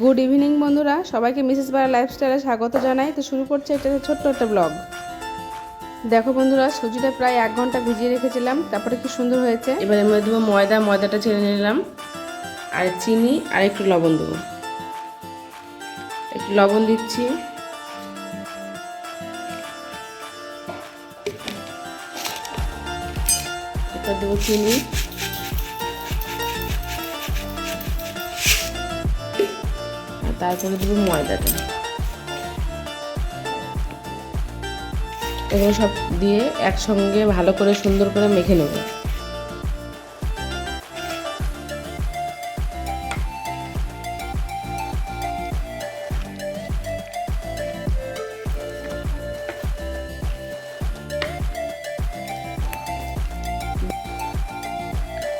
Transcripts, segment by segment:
Good evening বন্ধুরা। সবাইকে Mrs বারা লাইফস্টাইলে স্বাগত জানাই। তো শুরু করছে এটা ছোট্ট একটা ব্লগ দেখো বন্ধুরা সুজিটা প্রায় এক ঘণ্টা ভিজিয়ে রেখেছিলাম, তারপরে কি সুন্দর হয়েছে? এবার মধ্যে দেবো ময়দা, ময়দাটা ছেড়ে নিলাম। আর চিনি, আর একটু লবণ দেবো। একটু লবণ দিচ্ছি। এবার দেবো চিনি। তারপরে দেবো ময়দাটা এগুলো সব দিয়ে একসঙ্গে ভালো করে সুন্দর করে মেখে নেব।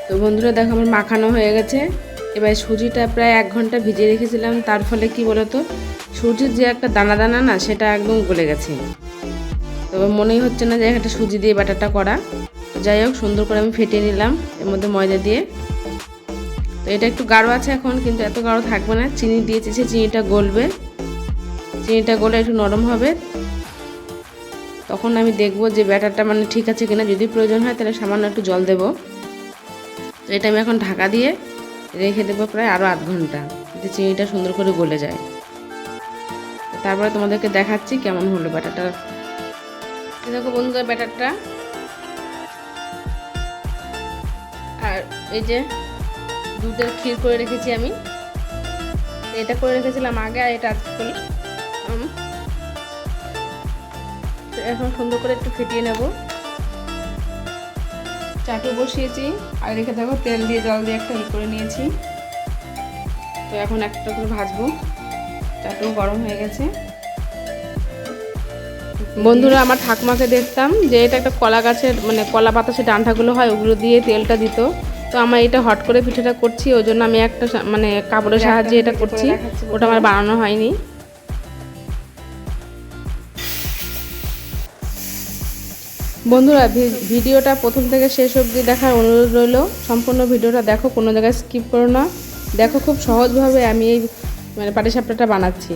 তো বন্ধুরা দেখো আমার মাখানো হয়ে গেছে। এবার সুজিটা প্রায় এক ঘণ্টা ভিজিয়ে রেখেছিলাম, তার ফলে কি বলতো সুজির যে একটা দানা দানা না, সেটা একদম গলে গেছে। তবে মনেই হচ্ছে না যে একটা সুজি দিয়ে ব্যাটারটা করা। যাই হোক, সুন্দর করে আমি ফেটিয়ে নিলাম, এর মধ্যে ময়দা দিয়ে। তো এটা একটু গাঢ় আছে এখন, কিন্তু এত গাঢ় থাকবে না। চিনি দিয়েছি সে চিনিটা গলবে। চিনিটা গলে একটু নরম হবে। তখন আমি দেখব যে ব্যাটারটা মানে ঠিক আছে কিনা। যদি প্রয়োজন হয়, তাহলে সামান্য একটু জল দেবো। তো এটা আমি এখন ঢাকা দিয়ে রেখে দেবো প্রায় আরও আধ ঘণ্টা, যাতে চিনিটা সুন্দর করে গলে যায়। তারপরে তোমাদেরকে দেখাচ্ছি কেমন হলো ব্যাটারটা। দেখো বন্ধুরা ব্যাটারটা। আর এই যে দুধের ক্ষীর করে রেখেছি আমি। এটা করে রেখেছিলাম আগে আর এটা আজকে করলাম। এখন সুন্দর করে একটু ফেটিয়ে নেব। চাটু বসিয়েছি। আর রেখে দেখো তেল দিয়ে জল দিয়ে একটা ই করে নিয়েছি। তো এখন একটা করে ভাজবো। চাটু গরম হয়ে গেছে। বন্ধুরা আমার ঠাকুমাকে দেখতাম যে এটা একটা কলা গাছের মানে কলা বাতাসের ডান্ঠাগুলো হয় ওগুলো দিয়ে তেলটা দিত। তো আমার এটা হট করে পিঠেটা করছি ওই জন্য আমি একটা মানে কাপড়ের সাহায্যে এটা করছি। ওটা আমার বানানো হয়নি। বন্ধুরা ভিডিওটা প্রথম থেকে শেষ অবধি দেখার অনুরোধ রইল। সম্পূর্ণ ভিডিওটা দেখো, কোনো জায়গায় স্কিপ করো না। দেখো, খুব সহজভাবে আমি এই মানে পাটিসাপটাটা বানাচ্ছি।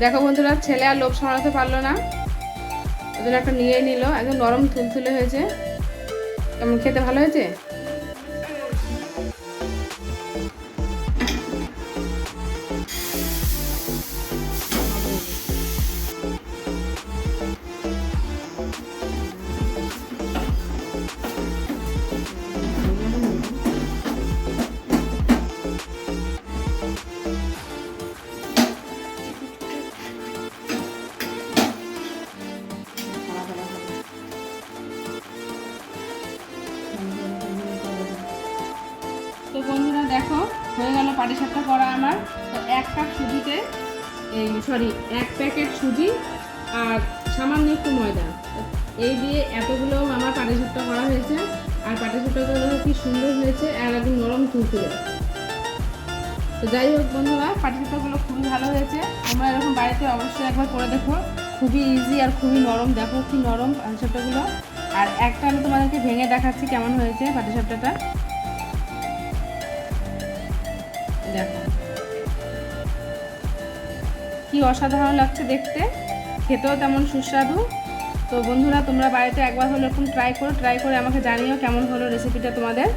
দেখো বন্ধুরা, ছেলে আর লোভ সামলাতে পারল না। ওদের একটা নিয়ে নিল। একদম নরম, থুলথুলে হয়েছে। কেমন খেতে, ভালো হয়েছে? হয়ে গেল পাটিসাপটা করা আমার। তো এক কাপ সুজিতে এই সরি এক প্যাকেট সুজি আর সামান্য একটু ময়দা। এই দিয়ে এতগুলো আমার পাটিসাপটা করা হয়েছে। আর পাটিসাপটাগুলো কি সুন্দর হয়েছে, আর একদম নরম তুলতুলে। তো যাই হোক বন্ধুরা পাটিসাপটাগুলো খুবই ভালো হয়েছে। তোমরা এরকম বাড়িতে অবশ্যই একবার করে দেখো। খুবই ইজি আর খুবই নরম। দেখো কি নরম পাটিসাপটাগুলো আর একটা আমি তোমাদেরকে ভেঙে দেখাচ্ছি কেমন হয়েছে পাটিসাপটাটা কি অসাধারণ লাগছে দেখতে। খেতেও তেমন সুস্বাদু। তো বন্ধুরা, তোমরা বাড়িতে একবার হলো এরকম ট্রাই করো ট্রাই করে আমাকে জানিও কেমন হলো রেসিপিটা তোমাদের।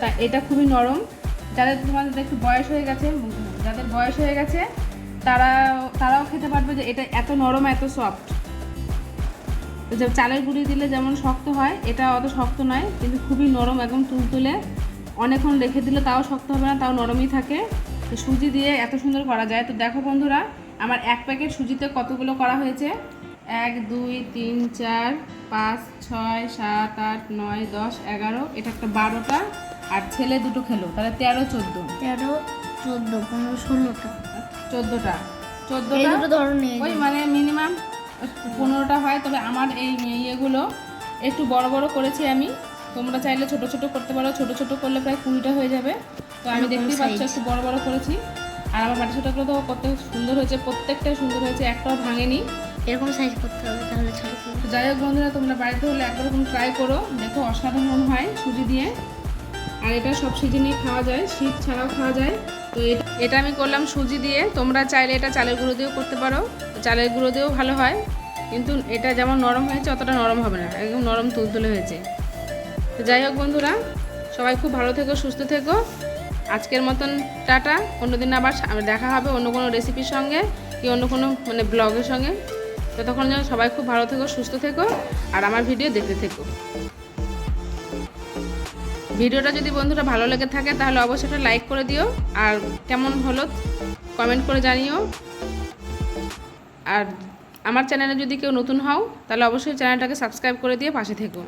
তা এটা খুবই নরম। যাদের তোমাদের একটু বয়স হয়ে গেছে, যাদের বয়স হয়ে গেছে তারা তারাও খেতে পারবে যে এটা এত নরম, এত সফট তো যে চালের গুঁড়ি দিলে যেমন শক্ত হয়, এটা অত শক্ত নয়, কিন্তু খুবই নরম, একদম তুলতুলে। অনেকক্ষণ রেখে দিলে তাও শক্ত হবে না, তাও নরমই থাকে। তো সুজি দিয়ে এত সুন্দর করা যায়। তো দেখো বন্ধুরা আমার এক প্যাকেট সুজিতে কতগুলো করা হয়েছে? এক দুই তিন চার পাঁচ ছয় সাত আট নয় দশ এগারো এটা একটা বারোটা আর ছেলে দুটো খেলো তাহলে তেরো চোদ্দ। তেরো চোদ্দ পনেরো ষোলোটা। চোদ্দোটা। চোদ্দোটা? দুটো ধরনের ওই মানে মিনিমাম পনেরোটা হয় তবে আমার এই ইয়েগুলো একটু বড় বড় করেছি আমি। তোমরা চাইলে ছোট ছোট করতে পারো ছোট ছোট করলে প্রায় কুড়িটা হয়ে যাবে। তো আমি দেখতেই পাচ্ছি একটু বড় বড় করেছি। আর আমার বাটি ছোটোগুলো তো কত সুন্দর হয়েছে প্রত্যেকটাই সুন্দর হয়েছে একটাও ভাঙেনি। এরকম সাইজ করতে হবে তাহলে ছোট যাই হোক বন্ধুরা তোমরা বাড়িতে হলে একবার এরকম ট্রাই করো। দেখো অসাধারণ হয় সুজি দিয়ে। আর এটা সব সিজনে খাওয়া যায় শীত ছাড়াও খাওয়া যায়। তো এটা এটা আমি করলাম সুজি দিয়ে। তোমরা চাইলে এটা চালের গুঁড়ো দিয়েও করতে পারো। চালের গুঁড়ো দিয়েও ভালো হয়। কিন্তু এটা যেমন নরম হয়েছে অতটা নরম হবে না। একদম নরম তুলতুলে হয়েছে। যাই হোক বন্ধুরা, সবাই খুব ভালো থেকো, সুস্থ থেকো। আজকের মতন টাটা, অন্যদিন আবার দেখা হবে অন্য কোনো রেসিপির সঙ্গে কি অন্য কোনো মানে ব্লগের সঙ্গে। ততক্ষণ যেন সবাই খুব ভালো থেকো, সুস্থ থেকো, আর আমার ভিডিও দেখতে থেকো। ভিডিওটা যদি বন্ধুরা ভালো লেগে থাকে, তাহলে অবশ্যই একটা লাইক করে দিও, আর কেমন হলো কমেন্ট করে জানিও। আর আমার চ্যানেলে যদি কেউ নতুন হও, তাহলে অবশ্যই চ্যানেলটাকে সাবস্ক্রাইব করে দিয়ে পাশে থেকো।